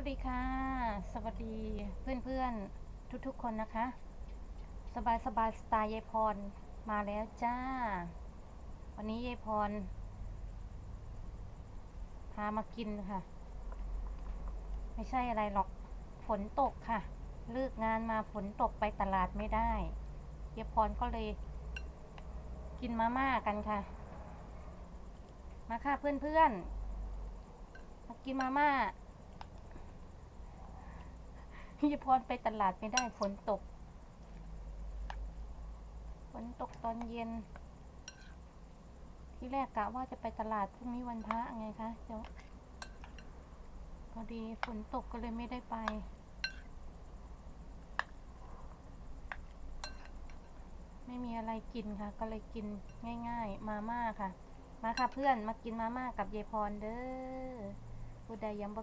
วัสดีค่ะ สวัสดีเพื่อนๆ ทุกๆคนนะคะ สบายสบายสไตล์ยายพรมาแล้วจ้า วันนี้ยายพร พามากินค่ะ ไม่ใช่อะไรหรอกฝนตกค่ะเลิกงานมาฝนตกไปตลาดไม่ได้ยายพรก็เลย กินมาม่ากันค่ะ มาค่ะเพื่อนๆมากินมาม่า ยายพรไปตลาดไม่ได้ฝนตก ฝนตกตอนเย็น ที่แรกกะว่าจะไปตลาดพรุ่งนี้วันพระไงคะเดี๋ยวพอดีฝนตกก็เลยไม่ได้ไป ไม่มีอะไรกินค่ะ ก็เลยกินง่ายๆ มาม่าค่ะ มาค่ะเพื่อนมากินมาม่ากับยายพรเด้อผู้ใดยังบ่